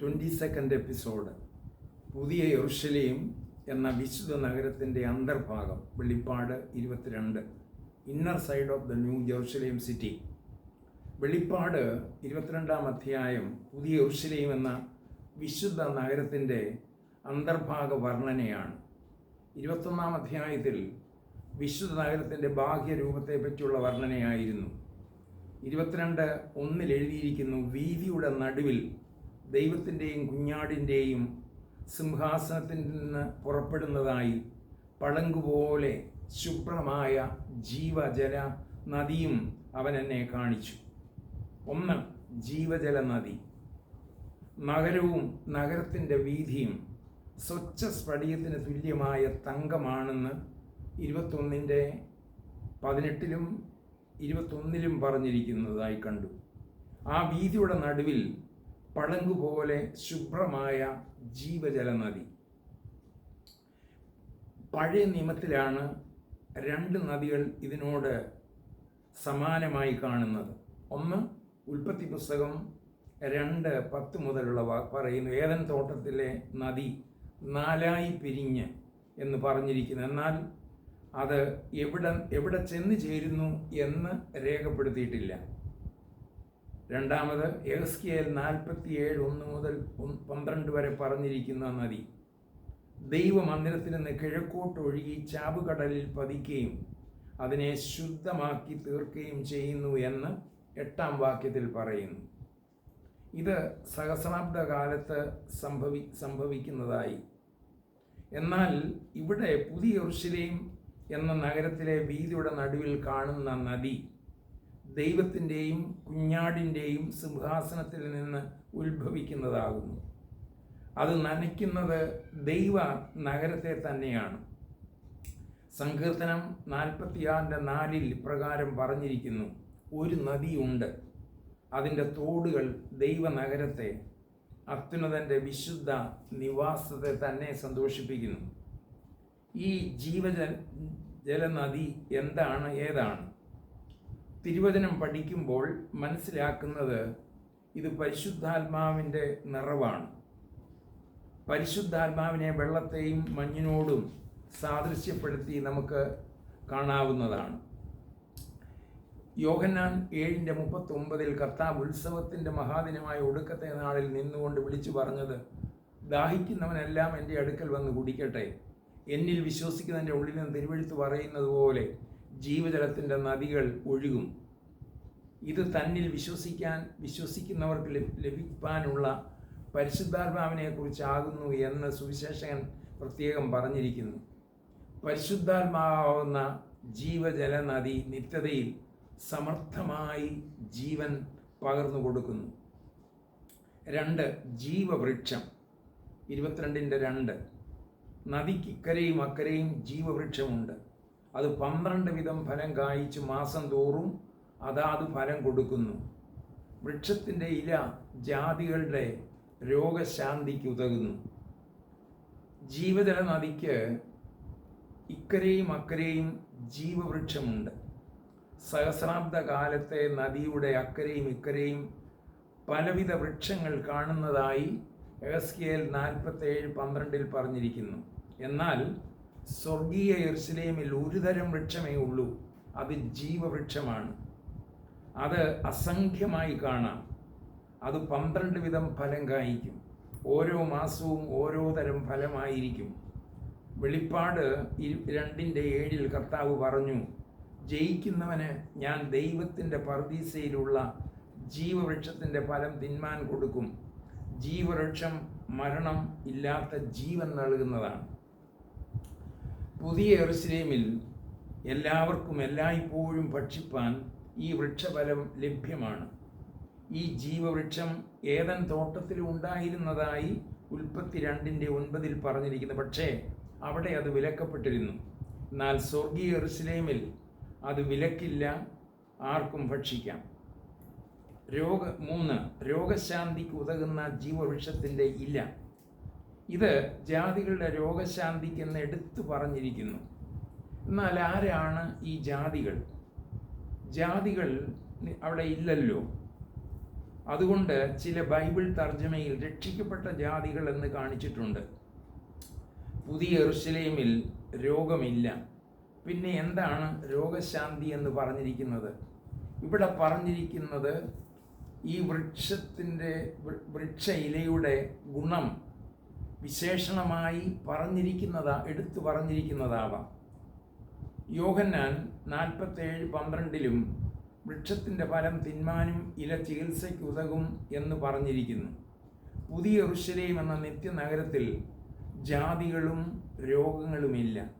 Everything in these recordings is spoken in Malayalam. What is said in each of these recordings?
Twenty second episode. പുതിയ യെറുഷലേം എന്ന വിശുദ്ധ നഗരത്തിന്റെ അന്തർഭാഗം വെളിപ്പാട് ഇരുപത്തിരണ്ട്. Inner side of the new Jerusalem city വെളിപ്പാട് ഇരുപത്തിരണ്ടാം അധ്യായം പുതിയ യെറുഷലേം എന്ന വിശുദ്ധ നഗരത്തിന്റെ അന്തർഭാഗ വർണനയാണ്. ഇരുപത്തൊന്നാം അധ്യായത്തിൽ വിശുദ്ധ നഗരത്തിന്റെ ബാഹ്യരൂപത്തെ പറ്റിയുള്ള വർണനയായിരുന്നു. ഇരുപത്തിരണ്ട് ഒന്നിൽ എഴുതിയിരിക്കുന്നു വീതിയുടെ നടുവിൽ ദൈവത്തിന്റെയും കുഞ്ഞാടിന്റെയും സിംഹാസനത്തിൽ നിന്ന് പുറപ്പെടുന്നതായി പഴങ്കുപോലെ ശുഭ്രമായ ജീവജല നദിയും അവൻ എന്നെ കാണിച്ചു. ഒന്ന് ജീവജല നദി. നഗരവും നഗരത്തിന്റെ വീതിയും സ്വച്ഛ സ്ഫടികത്തിന് തുല്യമായ തങ്കമാണെന്ന് ഇരുപത്തൊന്നിന്റെ പതിനെട്ടിലും ഇരുപത്തൊന്നിലും പറഞ്ഞിരിക്കുന്നതായി കണ്ടു. ആ വീതിയുടെ നടുവിൽ പളങ്കുപോലെ ശുഭ്രമായ ജീവജല നദി പഴയ നിയമത്തിലാണ് രണ്ട് നദികൾ ഇതിനോട് സമാനമായി കാണുന്നത്. ഒന്ന് ഉൽപ്പത്തി പുസ്തകം രണ്ട് പത്ത് മുതലുള്ള പറയുന്നു ഏതൻ തോട്ടത്തിലെ നദി നാലായി പിരിഞ്ഞ് എന്ന് പറഞ്ഞിരിക്കുന്നു. എന്നാൽ അത് എവിടെ എവിടെ ചെന്ന് ചേരുന്നു എന്ന് രേഖപ്പെടുത്തിയിട്ടില്ല. രണ്ടാമത് എഹസ്കിയേൽ നാൽപ്പത്തിയേഴ് ഒന്ന് മുതൽ പന്ത്രണ്ട് വരെ പറഞ്ഞിരിക്കുന്ന നദി. ദൈവമന്ദിരത്തിൽ നിന്ന് കിഴക്കോട്ട് ഒഴുകി ചാവുകടലിൽ പതിക്കുകയും അതിനെ ശുദ്ധമാക്കി തീർക്കുകയും ചെയ്യുന്നു എന്ന് എട്ടാം വാക്യത്തിൽ പറയുന്നു. ഇത് സഹസ്രാബ്ദ കാലത്ത് സംഭവി സംഭവിക്കുന്നതായി. എന്നാൽ ഇവിടെ പുതിയ ഉർശിലയും എന്ന നഗരത്തിലെ വീതിയുടെ നടുവിൽ കാണുന്ന നദി ദൈവത്തിന്റെയും കുഞ്ഞാടിന്റെയും സിംഹാസനത്തിൽ നിന്ന് ഉത്ഭവിക്കുന്നതാകുന്നു. അത് നനയ്ക്കുന്നത് ദൈവ നഗരത്തെ തന്നെയാണ്. സങ്കീർത്തനം നാൽപ്പത്തിയാറിന്റെ നാലിൽ പ്രകാരം പറഞ്ഞിരിക്കുന്നു ഒരു നദിയുണ്ട് അതിന്റെ തോടുകൾ ദൈവനഗരത്തെ അത്യുന്നതന്റെ വിശുദ്ധ നിവാസത്തെ തന്നെ സന്തോഷിപ്പിക്കുന്നു. ഈ ജീവജ ജലനദി എന്താണ് ഏതാണ്? തിരുവചനം പഠിക്കുമ്പോൾ മനസ്സിലാക്കുന്നത് ഇത് പരിശുദ്ധാത്മാവിന്റെ നിറവാണ്. പരിശുദ്ധാത്മാവിനെ വെള്ളത്തെയും മഞ്ഞിനോടും സാദൃശ്യപ്പെടുത്തി നമുക്ക് കാണാവുന്നതാണ്. യോഹന്നാൻ ഏഴിന്റെ മുപ്പത്തൊമ്പതിൽ കർത്താവ് ഉത്സവത്തിന്റെ മഹാദിനമായ ഒടുക്കത്തെ നാളിൽ നിന്നുകൊണ്ട് വിളിച്ചു പറഞ്ഞത് ദാഹിക്കുന്നവനെല്ലാം എന്റെ അടുക്കൽ വന്ന് കുടിക്കട്ടെ. എന്നിൽ വിശ്വസിക്കുന്നതിന്റെ ഉള്ളിൽ നിന്ന് തിരുവഴുത്ത് പറയുന്നത് പോലെ ജീവജലത്തിന്റെ നദികൾ ഒഴുകും. ഇത് തന്നിൽ വിശ്വസിക്കാൻ വിശ്വസിക്കുന്നവർക്ക് ലഭി- ലഭിക്കാനുള്ള പരിശുദ്ധാത്മാവിനെക്കുറിച്ചാകുന്നു എന്ന് സുവിശേഷകൻ പ്രത്യേകം പറഞ്ഞിരിക്കുന്നു. പരിശുദ്ധാത്മാവുന്ന ജീവജല നദി നിത്യതയിൽ സമർത്ഥമായി ജീവൻ പകർന്നു കൊടുക്കുന്നു. രണ്ട് ജീവവൃക്ഷം. ഇരുപത്തിരണ്ടിന്റെ രണ്ട്. നദിക്കിക്കരയും അക്കരയും ജീവവൃക്ഷമുണ്ട്. അത് പന്ത്രണ്ട് വിധം ഫലം കായ്ച്ച് മാസം തോറും അതാത് ഫലം കൊടുക്കുന്നു. വൃക്ഷത്തിന്റെ ഇല ജാതികളുടെ രോഗശാന്തിക്ക് ഉതകുന്നു. ജീവജല നദിക്ക് ഇക്കരെയും അക്കരെയും ജീവവൃക്ഷമുണ്ട്. സഹസ്രാബ്ദ കാലത്തെ നദിയുടെ അക്കരെയും ഇക്കരെയും പലവിധ വൃക്ഷങ്ങൾ കാണുന്നതായി എസ് കെ എൽ നാൽപ്പത്തേഴ് പന്ത്രണ്ടിൽ പറഞ്ഞിരിക്കുന്നു. എന്നാൽ സ്വർഗീയ എർസിലേമിൽ ഒരുതരം വൃക്ഷമേ ഉള്ളൂ. അത് ജീവവൃക്ഷമാണ്. അത് അസംഖ്യമായി കാണാം. അത് പന്ത്രണ്ട് വിധം ഫലം കായ്ക്കും. ഓരോ മാസവും ഓരോ തരം ഫലമായിരിക്കും. വെളിപ്പാട് രണ്ടിന്റെ ഏഴിൽ കർത്താവ് പറഞ്ഞു ജയിക്കുന്നവന് ഞാൻ ദൈവത്തിന്റെ പർദീസയിലുള്ള ജീവവൃക്ഷത്തിന്റെ ഫലം തിന്മാൻ കൊടുക്കും. ജീവവൃക്ഷം മരണം ഇല്ലാത്ത ജീവൻ നൽകുന്നതാണ്. പുതിയ എറുസലേമിൽ എല്ലാവർക്കും എല്ലായ്പ്പോഴും ഭക്ഷിപ്പാൻ ഈ വൃക്ഷഫലം ലഭ്യമാണ്. ഈ ജീവവൃക്ഷം ഏതൻ തോട്ടത്തിൽ ഉണ്ടായിരുന്നതായി ഉൽപ്പത്തി രണ്ടിന്റെ ഒൻപതിൽ പറഞ്ഞിരിക്കുന്നു. പക്ഷേ അവിടെ അത് വിലക്കപ്പെട്ടിരുന്നു. എന്നാൽ സ്വർഗീയ എറുസലേമിൽ അത് വിലക്കില്ല ആർക്കും ഭക്ഷിക്കാം. രോഗ മൂന്ന് രോഗശാന്തിക്ക് ഉതകുന്ന ജീവവൃക്ഷത്തിന്റെ ഇല. ഇത് ജാതികളുടെ രോഗശാന്തിക്ക് എന്ന് എടുത്തു പറഞ്ഞിരിക്കുന്നു. എന്നാൽ ആരാണ് ഈ ജാതികൾ? ജാതികൾ അവിടെ ഇല്ലല്ലോ. അതുകൊണ്ട് ചില ബൈബിൾ തർജമയിൽ രക്ഷിക്കപ്പെട്ട ജാതികൾ എന്ന് കാണിച്ചിട്ടുണ്ട്. പുതിയ എറുസലേമിൽ രോഗമില്ല. പിന്നെ എന്താണ് രോഗശാന്തി എന്ന് പറഞ്ഞിരിക്കുന്നത്? ഇവിടെ പറഞ്ഞിരിക്കുന്നത് ഈ വൃക്ഷത്തിന്റെ വൃക്ഷ ഇലയുടെ ഗുണം വിശേഷണമായി പറഞ്ഞിരിക്കുന്നതാ എടുത്തു പറഞ്ഞിരിക്കുന്നതാവാം. യോഹന്നാൻ നാൽപ്പത്തേഴ് പന്ത്രണ്ടിലും വൃക്ഷത്തിന്റെ ഫലം തിന്മാനും ഇല ചികിത്സയ്ക്ക് ഉതകും എന്ന് പറഞ്ഞിരിക്കുന്നു. പുതിയ ഋഷലേം എന്ന നിത്യനഗരത്തിൽ ജാതികളും രോഗങ്ങളുമില്ല.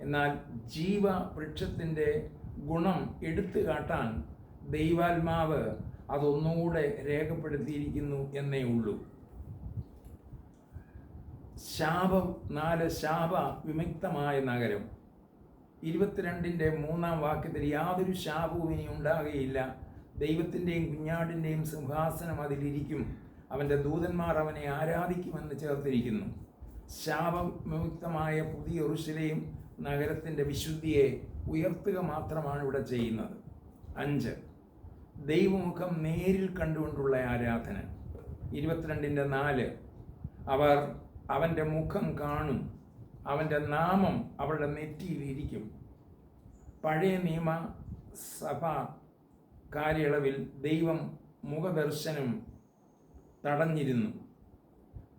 എന്നാൽ ജീവ വൃക്ഷത്തിന്റെ ഗുണം എടുത്തു കാട്ടാൻ ദൈവാത്മാവ് അതൊന്നുകൂടെ രേഖപ്പെടുത്തിയിരിക്കുന്നു എന്നേ ഉള്ളൂ. ശാപം നാല് ശാപ വിമുക്തമായ നഗരം. ഇരുപത്തിരണ്ടിന്റെ മൂന്നാം വാക്യത്തിൽ യാതൊരു ശാപവും ഇനി ഉണ്ടാകുകയില്ല. ദൈവത്തിന്റെയും കുഞ്ഞാടിന്റെയും സിംഹാസനം അതിലിരിക്കും. അവന്റെ ദൂതന്മാർ അവനെ ആരാധിക്കുമെന്ന് ചേർത്തിരിക്കുന്നു. ശാപം വിമുക്തമായ പുതിയ ഋഷിലെയും നഗരത്തിന്റെ വിശുദ്ധിയെ ഉയർത്തുക മാത്രമാണ് ഇവിടെ ചെയ്യുന്നത്. അഞ്ച്. ദൈവമുഖം നേരിൽ കണ്ടുകൊണ്ടുള്ള ആരാധന ഇരുപത്തിരണ്ടിന്റെ നാല്. അവർ അവന്റെ മുഖം കാണും. അവന്റെ നാമം അവളുടെ നെറ്റിയിലിരിക്കും. പഴയ നിയമ സഭ കാലയളവിൽ ദൈവം മുഖദർശനം തടഞ്ഞിരുന്നു.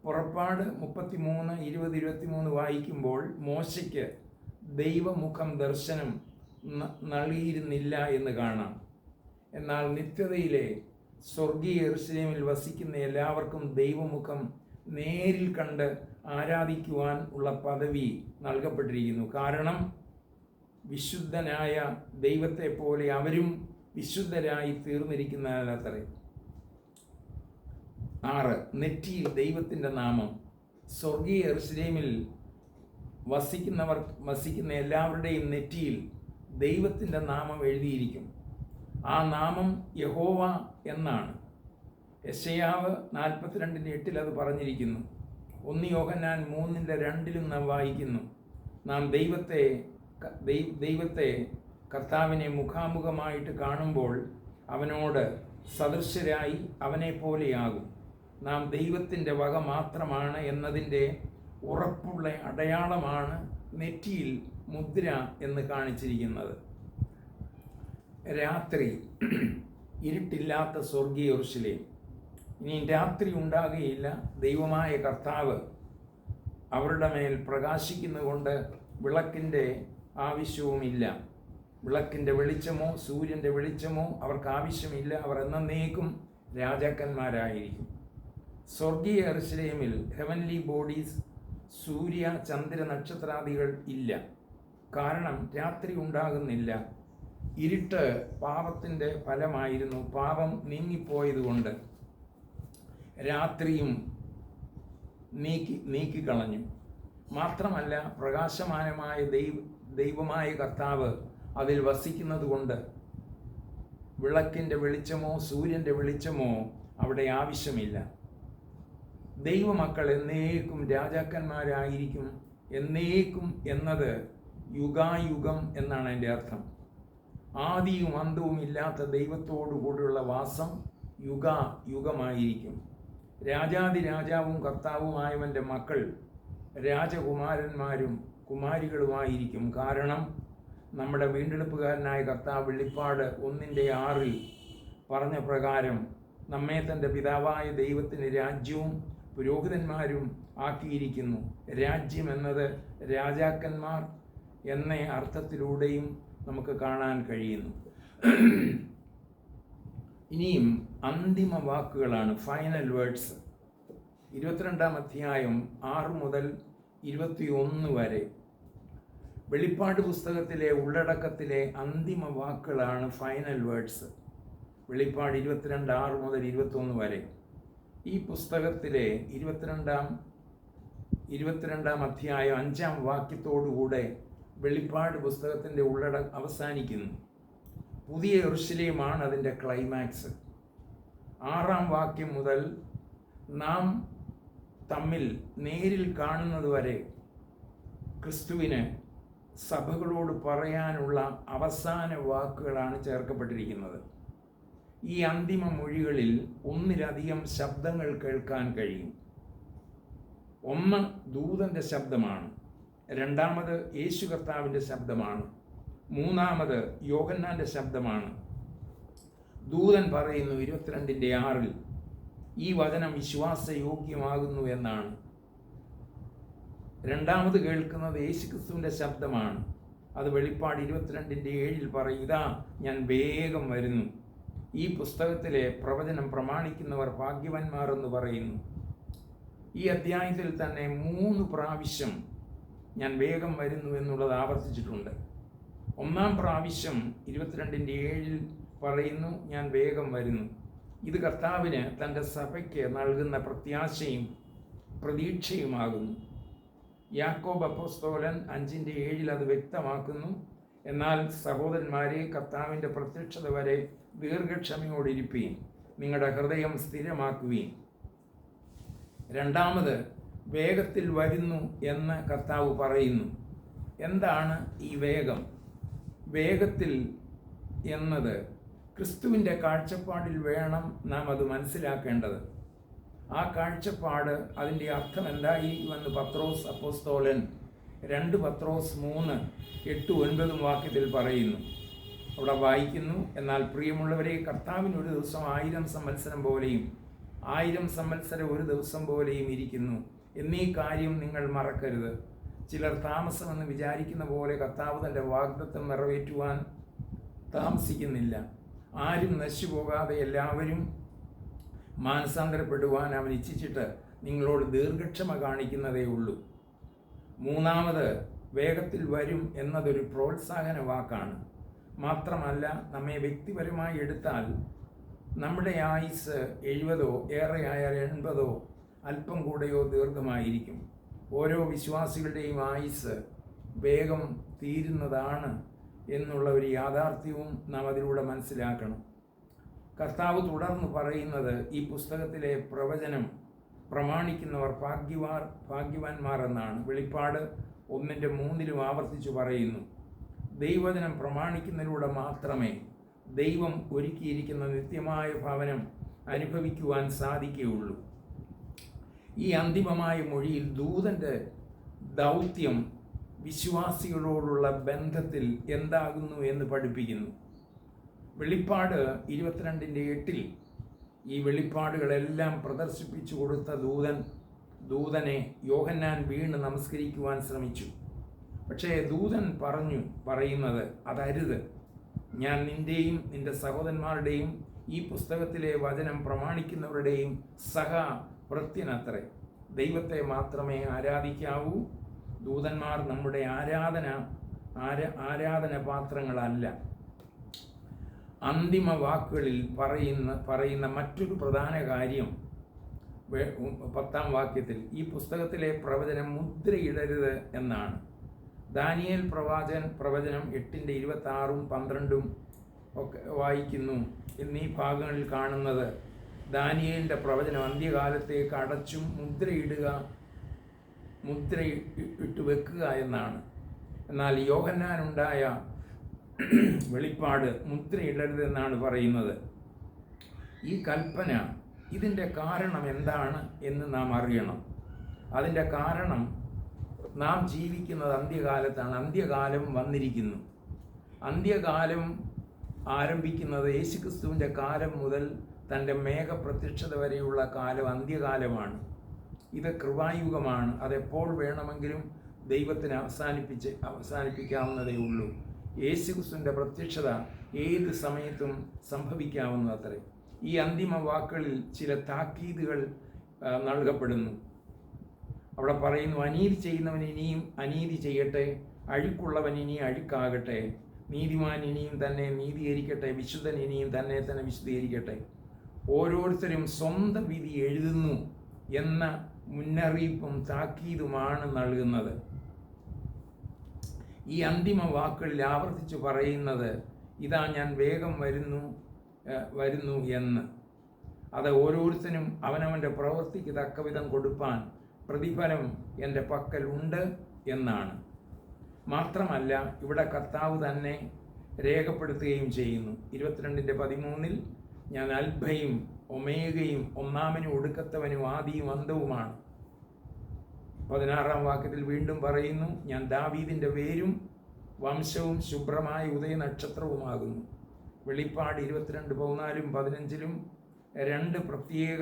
പുറപ്പാട് മുപ്പത്തിമൂന്ന് ഇരുപത് ഇരുപത്തിമൂന്ന് വായിക്കുമ്പോൾ മോശയ്ക്ക് ദൈവമുഖം ദർശനം നൽകിയിരുന്നില്ല എന്ന് കാണാം. എന്നാൽ നിത്യതയിലെ സ്വർഗീയ എറുസലേമിൽ വസിക്കുന്ന എല്ലാവർക്കും ദൈവമുഖം നേരിൽ കണ്ട് ആരാധിക്കുവാൻ ഉള്ള പദവി നൽകപ്പെട്ടിരിക്കുന്നു. കാരണം വിശുദ്ധനായ ദൈവത്തെ പോലെ അവരും വിശുദ്ധരായി തീർന്നിരിക്കുന്നതിനത്ര ആറ് നെറ്റിയിൽ ദൈവത്തിന്റെ നാമം. സ്വർഗീയ എർസ്ലേമിൽ വസിക്കുന്നവർ വസിക്കുന്ന എല്ലാവരുടെയും നെറ്റിയിൽ ദൈവത്തിന്റെ നാമം എഴുതിയിരിക്കും. ആ നാമം യഹോവ എന്നാണ്. യശയാവ് നാൽപ്പത്തിരണ്ടിന്റെ എട്ടിൽ അത് പറഞ്ഞിരിക്കുന്നു. ഒന്ന് യോഹന്നാൻ മൂന്നിന്റെ രണ്ടിലും നാം വായിക്കുന്നു. നാം ദൈവത്തെ ദൈവത്തെ കർത്താവിനെ മുഖാമുഖമായിട്ട് കാണുമ്പോൾ അവനോട് സദൃശരായി അവനെ പോലെയാകും നാം ദൈവത്തിന്റെ വക മാത്രമാണ് എന്നതിന്റെ ഉറപ്പുള്ള അടയാളമാണ് നെറ്റിയിൽ മുദ്ര എന്ന് കാണിച്ചിരിക്കുന്നത്. രാത്രി ഇരുട്ടില്ലാത്ത സ്വർഗീയ ഉർശിലേം ഇനി രാത്രി ഉണ്ടാകുകയില്ല. ദൈവമായ കർത്താവ് അവരുടെ മേൽ പ്രകാശിക്കുന്നതുകൊണ്ട് വിളക്കിന്റെ ആവശ്യവുമില്ല. വിളക്കിന്റെ വെളിച്ചമോ സൂര്യന്റെ വെളിച്ചമോ അവർക്ക് ആവശ്യമില്ല. അവർ എന്നേക്കും രാജാക്കന്മാരായിരിക്കും. സ്വർഗീയ എർശലേമിൽ ഹെവൻലി ബോഡീസ് സൂര്യ ചന്ദ്ര നക്ഷത്രാദികൾ ഇല്ല. കാരണം രാത്രി ഉണ്ടാകുന്നില്ല. ഇരുട്ട് പാപത്തിന്റെ ഫലമായിരുന്നു. പാപം നീങ്ങിപ്പോയതുകൊണ്ട്. രാത്രിയും നീക്കി നീക്കിക്കളഞ്ഞു. മാത്രമല്ല പ്രകാശമാനമായ ദൈവ ദൈവമായ കർത്താവ് അതിൽ വസിക്കുന്നത് കൊണ്ട് വിളക്കിന്റെ വെളിച്ചമോ സൂര്യന്റെ വെളിച്ചമോ അവിടെ ആവശ്യമില്ല. ദൈവമക്കൾ എന്നേക്കും രാജാക്കന്മാരായിരിക്കും. എന്നേക്കും എന്നത് യുഗായുഗം എന്നാണ് എന്റെ അർത്ഥം. ആദിയും അന്തവും ഇല്ലാത്ത ദൈവത്തോടു കൂടിയുള്ള വാസം യുഗ യുഗമായിരിക്കും രാജാതി രാജാവും കർത്താവുമായവന്റെ മക്കൾ രാജകുമാരന്മാരും കുമാരികളുമായിരിക്കും. കാരണം നമ്മുടെ വീണ്ടെടുപ്പുകാരനായ കർത്താവ് വെള്ളിപ്പാട് ഒന്നിന്റെ ആറിൽ പറഞ്ഞ പ്രകാരം നമ്മെ തന്റെ പിതാവായ ദൈവത്തിന് രാജ്യവും പുരോഹിതന്മാരും ആക്കിയിരിക്കുന്നു. രാജ്യം എന്നത് രാജാക്കന്മാർ എന്ന അർത്ഥത്തിലൂടെയും നമുക്ക് കാണാൻ കഴിയുന്നു. ഇനിയും അന്തിമ വാക്കുകളാണ്. ഫൈനൽ വേർഡ്സ് ഇരുപത്തിരണ്ടാം അധ്യായം ആറ് മുതൽ ഇരുപത്തിയൊന്ന് വരെ. വെളിപ്പാട് പുസ്തകത്തിലെ ഉള്ളടക്കത്തിലെ അന്തിമ വാക്കുകളാണ് ഫൈനൽ വേർഡ്സ് വെളിപ്പാട് ഇരുപത്തിരണ്ട് ആറ് മുതൽ ഇരുപത്തൊന്ന് വരെ. ഈ പുസ്തകത്തിലെ ഇരുപത്തിരണ്ടാം ഇരുപത്തിരണ്ടാം അധ്യായം അഞ്ചാം വാക്യത്തോടുകൂടെ വെളിപ്പാട് പുസ്തകത്തിന്റെ ഉള്ളട അവസാനിക്കുന്നു. പുതിയ ഋഷിലയുമാണ് അതിന്റെ ക്ലൈമാക്സ് ആറാം വാക്യം മുതൽ നാം തമ്മിൽ നേരിൽ കാണുന്നത് വരെ ക്രിസ്തുവിന് സഭകളോട് പറയാനുള്ള അവസാന വാക്കുകളാണ് ചേർക്കപ്പെട്ടിരിക്കുന്നത്. ഈ അന്തിമ മൊഴികളിൽ ഒന്നിലധികം ശബ്ദങ്ങൾ കേൾക്കാൻ കഴിയും. ഒന്ന് ദൂതന്റെ ശബ്ദമാണ്. രണ്ടാമത് യേശു കർത്താവിന്റെ ശബ്ദമാണ്. മൂന്നാമത് യോഗന്നാന്റെ ശബ്ദമാണ്. ദൂതൻ പറയുന്നു ഇരുപത്തിരണ്ടിന്റെ ആറിൽ ഈ വചനം വിശ്വാസയോഗ്യമാകുന്നു എന്നാണ്. രണ്ടാമത് കേൾക്കുന്നത് യേശുക്രിസ്തുവിന്റെ ശബ്ദമാണ്. അത് വെളിപ്പാട് ഇരുപത്തിരണ്ടിന്റെ ഏഴിൽ പറയും ഇതാ ഞാൻ വേഗം വരുന്നു. ഈ പുസ്തകത്തിലെ പ്രവചനം പ്രമാണിക്കുന്നവർ ഭാഗ്യവാന്മാർ എന്ന് പറയുന്നു. ഈ അധ്യായത്തിൽ തന്നെ മൂന്ന് പ്രാവശ്യം ഞാൻ വേഗം വരുന്നു എന്നുള്ളത് ആവർത്തിച്ചിട്ടുണ്ട്. ഒന്നാം പ്രാവശ്യം ഇരുപത്തിരണ്ടിന്റെ ഏഴിൽ പറയുന്നു ഞാൻ വേഗം വരുന്നു. ഇത് കർത്താവിന് തന്റെ സഭയ്ക്ക് നൽകുന്ന പ്രത്യാശയും പ്രതീക്ഷയുമാകുന്നു. യാക്കോബ് അപ്പോസ്തോലൻ അഞ്ചിന്റെ ഏഴിൽ അത് വ്യക്തമാക്കുന്നു. എന്നാൽ സഹോദരന്മാരെ കർത്താവിന്റെ പ്രത്യക്ഷത വരെ ദീർഘക്ഷമയോടിരിപ്പീൻ നിങ്ങളുടെ ഹൃദയം സ്ഥിരമാക്കുകയും രണ്ടാമത് വേഗത്തിൽ വരുന്നു എന്ന് കർത്താവ് പറയുന്നു. എന്താണ് ഈ വേഗം? വേഗത്തിൽ എന്നത് ക്രിസ്തുവിന്റെ കാഴ്ചപ്പാടിൽ വേണം നാം അത് മനസ്സിലാക്കേണ്ടത്. ആ കാഴ്ചപ്പാട് അതിന്റെ അർത്ഥം എന്തായിരിക്കുമെന്ന് പത്രോസ് അപ്പോസ്തോലൻ രണ്ട് പത്രോസ് മൂന്ന് എട്ട് ഒൻപതും വാക്യത്തിൽ പറയുന്നു. അവിടെ വായിക്കുന്നു എന്നാൽ പ്രിയമുള്ളവരെ കർത്താവിന് ഒരു ദിവസം ആയിരം സംവത്സരം പോലെയും ആയിരം സംവത്സരം ഒരു ദിവസം പോലെയും ഇരിക്കുന്നു. എന്നീ കാര്യം നിങ്ങൾ മറക്കരുത്. ചിലർ താമസമെന്ന് വിചാരിക്കുന്ന പോലെ കർത്താവ് തന്റെ വാഗ്ദത്വം നിറവേറ്റുവാൻ താമസിക്കുന്നില്ല. ആരും നശിച്ചു പോകാതെ എല്ലാവരും മാനസാന്തരപ്പെടുവാൻ അവൻ ഇച്ഛിച്ചിട്ട് നിങ്ങളോട് ദീർഘക്ഷമ കാണിക്കുന്നതേ ഉള്ളൂ. മൂന്നാമത് വേഗത്തിൽ വരും എന്നതൊരു പ്രോത്സാഹന വാക്കാണ്. മാത്രമല്ല നമ്മെ വ്യക്തിപരമായി എടുത്താൽ നമ്മുടെ ആയുസ് എഴുപതോ ഏറെയായാൽ എൺപതോ അല്പം കൂടെയോ ദീർഘമായിരിക്കും. ഓരോ വിശ്വാസികളുടെയും ആയുസ് വേഗം തീരുന്നതാണ് എന്നുള്ള ഒരു യാഥാർത്ഥ്യവും നാം അതിലൂടെ മനസ്സിലാക്കണം. കർത്താവ് തുടർന്ന് പറയുന്നത് ഈ പുസ്തകത്തിലെ പ്രവചനം പ്രമാണിക്കുന്നവർ ഭാഗ്യവാർ ഭാഗ്യവാന്മാർ എന്നാണ്. വെളിപ്പാട് ഒന്നിന്റെ മൂന്നിലും ആവർത്തിച്ചു പറയുന്നു. ദൈവജനം പ്രമാണിക്കുന്നതിലൂടെ മാത്രമേ ദൈവം ഒരുക്കിയിരിക്കുന്ന നിത്യമായ ഭവനം അനുഭവിക്കുവാൻ സാധിക്കുകയുള്ളൂ. ഈ അന്തിമമായ മൊഴിയിൽ ദൂതന്റെ ദൗത്യം വിശ്വാസികളോടുള്ള ബന്ധത്തിൽ എന്താകുന്നു എന്ന് പഠിപ്പിക്കുന്നു. വെളിപ്പാട് ഇരുപത്തിരണ്ടിന്റെ എട്ടിൽ ഈ വെളിപ്പാടുകളെല്ലാം പ്രദർശിപ്പിച്ചു കൊടുത്ത ദൂതൻ ദൂതനെ യോഹന്നാൻ വീണ് നമസ്കരിക്കുവാൻ ശ്രമിച്ചു. പക്ഷേ ദൂതൻ പറഞ്ഞു പറയുന്നത് അതരുത്. ഞാൻ നിന്റെയും നിന്റെ സഹോദരന്മാരുടെയും ഈ പുസ്തകത്തിലെ വചനം പ്രമാണിക്കുന്നവരുടെയും സഹ പ്രത്യനത്രേ ദൈവത്തെ മാത്രമേ ആരാധിക്കാവൂ ദൂതന്മാർ നമ്മുടെ ആരാധന ആര ആരാധന പാത്രങ്ങളല്ല. അന്തിമ വാക്കുകളിൽ പറയുന്ന പറയുന്ന മറ്റൊരു പ്രധാന കാര്യം പത്താം വാക്യത്തിൽ ഈ പുസ്തകത്തിലെ പ്രവചനം മുദ്രയിടരുത് എന്നാണ്. ദാനിയേൽ പ്രവാചകൻ പ്രവചനം എട്ടിന്റെ ഇരുപത്തി ആറും പന്ത്രണ്ടും ഒക്കെ വായിക്കുന്നു. എന്നീ ഭാഗങ്ങളിൽ കാണുന്നത് ദാനിയേലിന്റെ പ്രവചനം അന്ത്യകാലത്തേക്ക് അടച്ചും മുദ്രയിടുക മുദ്ര ഇട്ട് വെക്കുക എന്നാണ്. എന്നാൽ യോഹന്നാനുണ്ടായ വെളിപ്പാട് മുദ്രയിടരുതെന്നാണ് പറയുന്നത്. ഈ കൽപ്പന ഇതിന്റെ കാരണം എന്താണ് എന്ന് നാം അറിയണം. അതിന്റെ കാരണം നാം ജീവിക്കുന്നത് അന്ത്യകാലത്താണ്. അന്ത്യകാലം വന്നിരിക്കുന്നു. അന്ത്യകാലം ആരംഭിക്കുന്നത് യേശുക്രിസ്തുവിന്റെ കാലം മുതൽ തന്റെ മേഘപ്രത്യക്ഷത വരെയുള്ള കാലം അന്ത്യകാലമാണ്. ഇത് കൃപായുഗമാണ്. അതെപ്പോൾ വേണമെങ്കിലും ദൈവത്തിന് അവസാനിപ്പിച്ച് അവസാനിപ്പിക്കാവുന്നതേ ഉള്ളൂ. യേശുക്രിസ്തുവിന്റെ പ്രത്യക്ഷത ഏത് സമയത്തും സംഭവിക്കാവുന്നത്രേ ഈ അന്തിമ വാക്കുകളിൽ ചില താക്കീതുകൾ നൽകപ്പെടുന്നു. അവിടെ പറയുന്നു അനീതി ചെയ്യുന്നവൻ ഇനിയും അനീതി ചെയ്യട്ടെ അഴുക്കുള്ളവൻ ഇനി അഴുക്കാകട്ടെ നീതിമാൻ ഇനിയും തന്നെ നീതീകരിക്കട്ടെ വിശുദ്ധൻ ഇനിയും തന്നെ തന്നെ വിശുദ്ധീകരിക്കട്ടെ. ഓരോരുത്തരും സ്വന്തം വിധി എഴുതുന്നു എന്ന മുന്നറിയിപ്പും താക്കീതുമാണ് നൽകുന്നത്. ഈ അന്തിമ വാക്കുകളിൽ ആവർത്തിച്ചു പറയുന്നത് ഇതാ ഞാൻ വേഗം വരുന്നു വരുന്നു എന്ന്. അത് ഓരോരുത്തരും അവനവന്റെ പ്രവൃത്തിക്ക് തക്കവിധം കൊടുപ്പാൻ പ്രതിഫലം എന്റെ പക്കൽ ഉണ്ട് എന്നാണ്. മാത്രമല്ല ഇവിടെ കർത്താവ് തന്നെ രേഖപ്പെടുത്തുകയും ചെയ്യുന്നു. ഇരുപത്തിരണ്ടിന്റെ പതിമൂന്നിൽ ഞാൻ അൽഭയും ഒമേഗയും ഒന്നാമനും ഒടുക്കത്തവനും ആദിയും അന്തവുമാണ് പതിനാറാം വാക്യത്തിൽ വീണ്ടും പറയുന്നു ഞാൻ ദാവീദിന്റെ വേരും വംശവും ശുഭ്രമായ ഉദയനക്ഷത്രവുമാകുന്നു. വെളിപ്പാട് ഇരുപത്തിരണ്ട് പതിനാലും പതിനഞ്ചിലും രണ്ട് പ്രത്യേക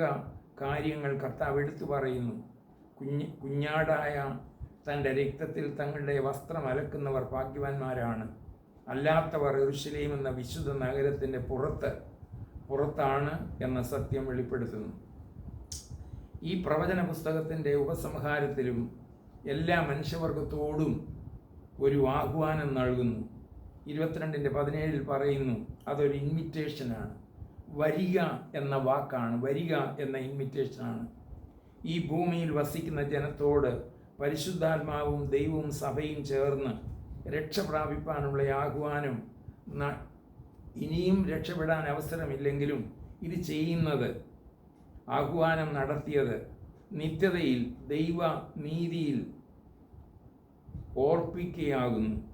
കാര്യങ്ങൾ കർത്താവ് എടുത്തു പറയുന്നു. കുഞ്ഞ് കുഞ്ഞാടായ തന്റെ രക്തത്തിൽ തങ്ങളുടെ വസ്ത്രം അലക്കുന്നവർ ഭാഗ്യവാന്മാരാണ്. അല്ലാത്തവർ എറുശലേം എന്ന വിശുദ്ധ നഗരത്തിന്റെ പുറത്ത് പുറത്താണ് എന്ന സത്യം വെളിപ്പെടുത്തുന്നു. ഈ പ്രവചന പുസ്തകത്തിന്റെ ഉപസംഹാരത്തിലും എല്ലാ മനുഷ്യവർഗത്തോടും ഒരു ആഹ്വാനം നൽകുന്നു. ഇരുപത്തിരണ്ടിന്റെ പതിനേഴിൽ പറയുന്നു അതൊരു ഇൻവിറ്റേഷനാണ്. വരിക എന്ന വാക്കാണ് വരിക എന്ന ഇൻവിറ്റേഷനാണ്. ഈ ഭൂമിയിൽ വസിക്കുന്ന ജനത്തോട് പരിശുദ്ധാത്മാവും ദൈവവും സഭയും ചേർന്ന് രക്ഷ പ്രാപിപ്പാനുള്ള ആഹ്വാനം ഇനിയും രക്ഷപ്പെടാൻ അവസരമില്ലെങ്കിലും ഇത് ചെയ്യുന്നത് ആഹ്വാനം നടത്തിയത് നിത്യതയിൽ ദൈവ നീതിയിൽ ഓർപ്പിക്കുകയാകുന്നു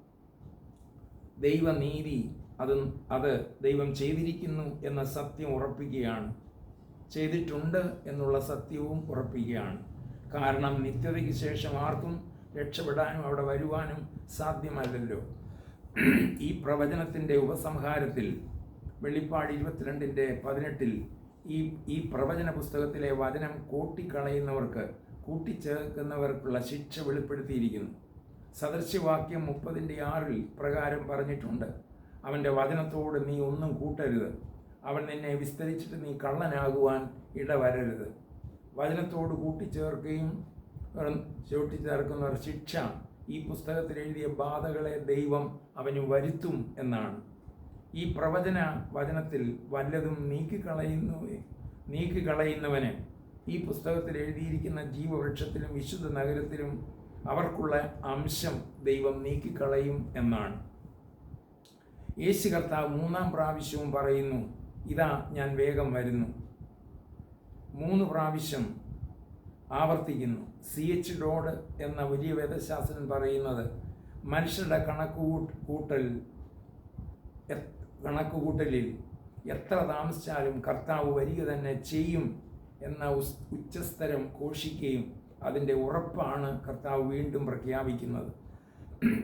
ദൈവനീതി അത് അത് ദൈവം ചെയ്തിരിക്കുന്നു എന്ന സത്യം ഉറപ്പിക്കുകയാണ്. ചെയ്തിട്ടുണ്ട് എന്നുള്ള സത്യവും ഉറപ്പിക്കുകയാണ്. കാരണം നിത്യതയ്ക്ക് ശേഷം ആർക്കും രക്ഷപ്പെടാനും അവിടെ വരുവാനും സാധ്യമല്ലല്ലോ. ഈ പ്രവചനത്തിന്റെ ഉപസംഹാരത്തിൽ വെളിപ്പാട് ഇരുപത്തിരണ്ടിന്റെ പതിനെട്ടിൽ ഈ ഈ പ്രവചന പുസ്തകത്തിലെ വചനം കൂട്ടിക്കളയുന്നവർക്ക് കൂട്ടിച്ചേർക്കുന്നവർക്കുള്ള ശിക്ഷ വെളിപ്പെടുത്തിയിരിക്കുന്നു. സദൃശ്യവാക്യം മുപ്പതിന്റെ ആറിൽ പ്രകാരം പറഞ്ഞിട്ടുണ്ട് അവന്റെ വചനത്തോട് നീ ഒന്നും കൂട്ടരുത്. അവൻ നിന്നെ വിസ്തരിച്ചിട്ട് നീ കള്ളനാകുവാൻ ഇടവരരുത്. വചനത്തോട് കൂട്ടിച്ചേർക്കുകയും ചൂട്ടിച്ചേർക്കുന്നവർ ശിക്ഷ ഈ പുസ്തകത്തിൽ എഴുതിയ ബാധകളെ ദൈവം അവന് വരുത്തും എന്നാണ്. ഈ പ്രവചന വചനത്തിൽ വല്ലതും നീക്കിക്കളയുന്നു നീക്കിക്കളയുന്നവന് ഈ പുസ്തകത്തിൽ എഴുതിയിരിക്കുന്ന ജീവവൃക്ഷത്തിലും വിശുദ്ധ നഗരത്തിലും അവർക്കുള്ള അംശം ദൈവം നീക്കിക്കളയും എന്നാണ്. യേശു കർത്താവ് മൂന്നാം പ്രാവശ്യവും പറയുന്നു ഇതാ ഞാൻ വേഗം വരുന്നു. മൂന്ന് പ്രാവശ്യം ആവർത്തിക്കുന്നു. സി എച്ച് ഡോഡ് എന്ന വലിയ വേദശാസ്ത്രൻ പറയുന്നത് മനുഷ്യരുടെ കണക്ക് കൂട്ടൽ കണക്കുകൂട്ടലിൽ എത്ര താമസിച്ചാലും കർത്താവ് വരിക തന്നെ ചെയ്യും എന്ന ഉച്ചസ്തരം ഘോഷിക്കുകയും അതിന്റെ ഉറപ്പാണ് കർത്താവ് വീണ്ടും പ്രഖ്യാപിക്കുന്നത്.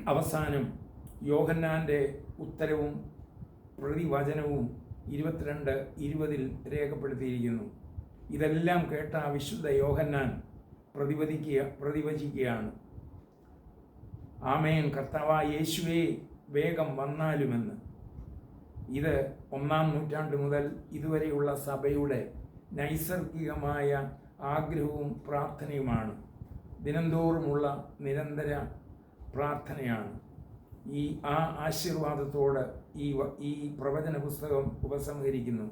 അവസാനം യോഹന്നാന്റെ ഉത്തരവും പ്രതിവചനവും ഇരുപത്തിരണ്ട് ഇരുപതിൽ രേഖപ്പെടുത്തിയിരിക്കുന്നു. ഇതെല്ലാം കേട്ട വിശുദ്ധ യോഹന്നാൻ പ്രതിപദിക്കുക പ്രതിവചിക്കുകയാണ്. ആമേൻ. കർത്താവ യേശുവേ വേഗം വന്നാലുമെന്ന്. ഇത് ഒന്നാം നൂറ്റാണ്ട് മുതൽ ഇതുവരെയുള്ള സഭയുടെ നൈസർഗികമായ ആഗ്രഹവും പ്രാർത്ഥനയുമാണ്. ദിനംതോറുമുള്ള നിരന്തര പ്രാർത്ഥനയാണ്. ഈ ആ ആശീർവാദത്തോട് ഈ ഈ പ്രവചന പുസ്തകം ഉപസംഹരിക്കുന്നു.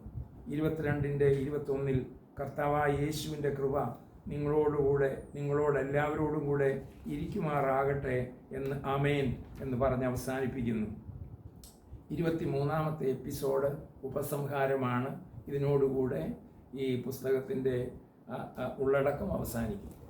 ഇരുപത്തിരണ്ടിന്റെ ഇരുപത്തൊന്നിൽ കർത്താവായ യേശുവിന്റെ കൃപ നിങ്ങളോടുകൂടെ നിങ്ങളോടെല്ലാവരോടും കൂടെ ഇരിക്കുമാറാകട്ടെ എന്ന് അമേൻ എന്ന് പറഞ്ഞ് അവസാനിപ്പിക്കുന്നു. ഇരുപത്തി മൂന്നാമത്തെ എപ്പിസോഡ് ഉപസംഹാരമാണ്. ഇതിനോടുകൂടെ ഈ പുസ്തകത്തിന്റെ ഉള്ളടക്കം അവസാനിക്കും.